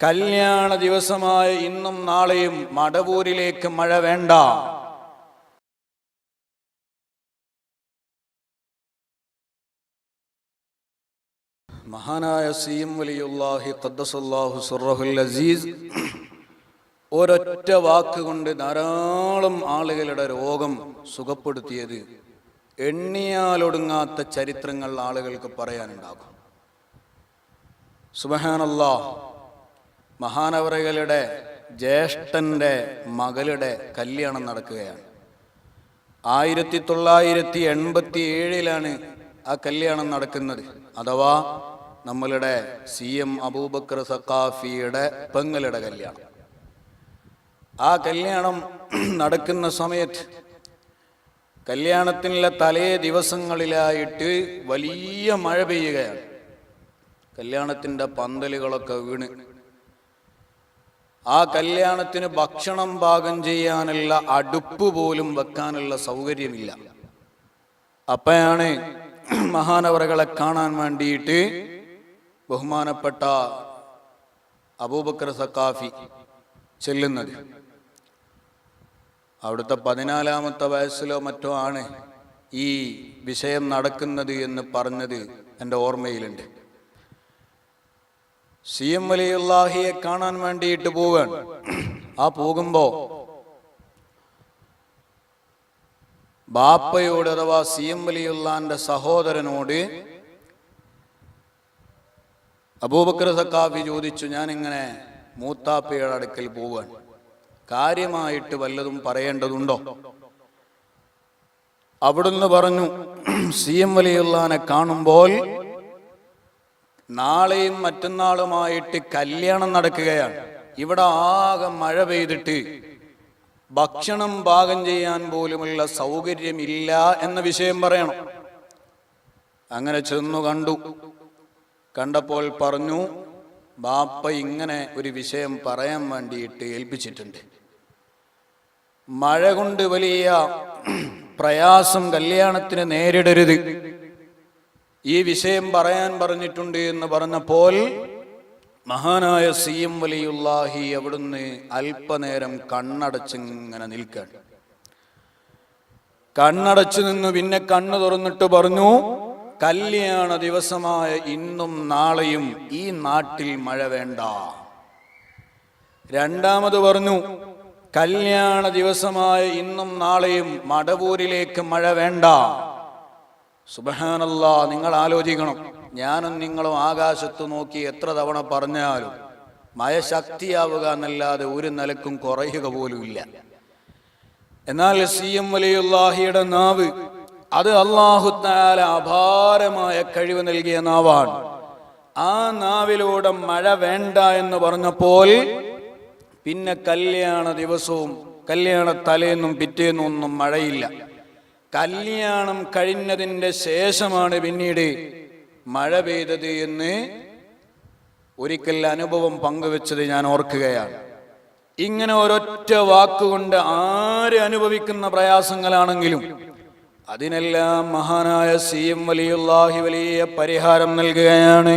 കല്യാണ ദിവസമായ ഇന്നും നാളെയും മടവൂരിലേക്ക് മഴ വേണ്ട. മഹാനായ സീം വലിയുല്ലാഹി ഖദ്ദസല്ലാഹു സുറഹുൽ അസീസ് ഒരൊറ്റ വാക്കുകൊണ്ട് ധാരാളം ആളുകളുടെ രോഗം സുഖപ്പെടുത്തിയത് എണ്ണിയാലൊടുങ്ങാത്ത ചരിത്രങ്ങൾ ആളുകൾക്ക് പറയാനുണ്ടാകും. സുബഹാനല്ലാ മഹാനവറകളുടെ ജ്യേഷ്ഠന്റെ മകളുടെ കല്യാണം നടക്കുകയാണ്. ആയിരത്തി തൊള്ളായിരത്തി എൺപത്തി ഏഴിലാണ് ആ കല്യാണം നടക്കുന്നത്. അഥവാ നമ്മളുടെ സി എം അബൂബക്കർ സക്കാഫിയുടെ പെങ്ങളുടെ കല്യാണം. ആ കല്യാണം നടക്കുന്ന സമയത്ത് കല്യാണത്തിനുള്ള തലേ ദിവസങ്ങളിലായിട്ട് വലിയ മഴ പെയ്യുകയാണ്. കല്യാണത്തിന്റെ പന്തലുകളൊക്കെ വീണ്. ആ കല്യാണത്തിന് ഭക്ഷണം പാകം ചെയ്യാനുള്ള അടുപ്പ് പോലും വെക്കാനുള്ള സൗകര്യമില്ല. അപ്പയാണ് മഹാനവറകളെ കാണാൻ വേണ്ടിയിട്ട് ബഹുമാനപ്പെട്ട അബൂബക്കർ സക്കാഫി ചെല്ലുന്നത്. അവിടുത്തെ പതിനാലാമത്തെ വയസ്സിലോ മറ്റോ ആണ് ഈ വിഷയം നടക്കുന്നത് എന്ന് പറഞ്ഞത് എന്റെ ഓർമ്മയിലുണ്ട്. സി എം വലിയുള്ളാഹിയെ കാണാൻ വേണ്ടിയിട്ട് പോവാൻ ആ പോകുമ്പോ ബാപ്പയോട് അഥവാ സി എം വലിയുള്ളാന്റെ സഹോദരനോട് അബൂബക്കർ സക്കാഫി ചോദിച്ചു ഞാൻ ഇങ്ങനെ മൂത്താപ്പയുടെ അടുക്കൽ പോവാൻ കാര്യമായിട്ട് വല്ലതും പറയേണ്ടതുണ്ടോ? അവിടുന്ന് പറഞ്ഞു സി എം വലിയുള്ളാനെ കാണുമ്പോൾ നാളെയും മറ്റന്നാളുമായിട്ട് കല്യാണം നടക്കുകയാണ്. ഇവിടെ ആകെ മഴ പെയ്തിട്ട് ഭക്ഷണം പാകം ചെയ്യാൻ പോലുമുള്ള സൗകര്യമില്ല എന്ന വിഷയം പറയണം. അങ്ങനെ ചെന്നു കണ്ടു. കണ്ടപ്പോൾ പറഞ്ഞു ബാപ്പ ഇങ്ങനെ ഒരു വിഷയം പറയാൻ വേണ്ടിയിട്ട് ഏൽപ്പിച്ചിട്ടുണ്ട്. മഴ കൊണ്ട് വലിയ പ്രയാസം കല്യാണത്തിന് നേരിടരുത്. ഈ വിഷയം പറയാൻ പറഞ്ഞിട്ടുണ്ട് എന്ന് പറഞ്ഞപ്പോൾ മഹാനായ സി എം വലിയുല്ലാഹി അവിടുന്ന് അല്പനേരം കണ്ണടച്ചിങ്ങനെ നിൽക്കാൻ. കണ്ണടച്ചു നിന്ന് പിന്നെ കണ്ണു തുറന്നിട്ട് പറഞ്ഞു കല്യാണ ദിവസമായ ഇന്നും നാളെയും ഈ നാട്ടിൽ മഴ വേണ്ട. രണ്ടാമത് പറഞ്ഞു കല്യാണ ദിവസമായ ഇന്നും നാളെയും മടവൂരിലേക്ക് മഴ വേണ്ട. സുബഹാനല്ലാ നിങ്ങൾ ആലോചിക്കണം. ഞാനും നിങ്ങളും ആകാശത്ത് നോക്കി എത്ര തവണ പറഞ്ഞാലും മഴ ശക്തിയാവുക എന്നല്ലാതെ ഒരു നിലക്കും കുറയുക പോലുമില്ല എന്നാൽ സി എം വലിയുല്ലാഹിയുടെ നാവ് അത് അള്ളാഹുത്താല അപാരമായ കഴിവ് നൽകിയ നാവാണ്. ആ നാവിലൂടെ മഴ വേണ്ട എന്ന് പറഞ്ഞപ്പോൾ പിന്നെ കല്യാണ ദിവസവും കല്യാണ തലേന്നും പിറ്റേന്നും ഒന്നും മഴയില്ല. കല്യാണം കഴിഞ്ഞതിന്റെ ശേഷമാണ് പിന്നീട് മഴ പെയ്തത് എന്ന് ഒരിക്കൽ അനുഭവം പങ്കുവെച്ചത് ഞാൻ ഓർക്കുകയാണ്. ഇങ്ങനെ ഒരൊറ്റ വാക്കുകൊണ്ട് ആര് അനുഭവിക്കുന്ന പ്രയാസങ്ങളാണെങ്കിലും അതിനെല്ലാം മഹാനായ സി എം വലിയുല്ലാഹി വലിയ പരിഹാരം നൽകുകയാണ്.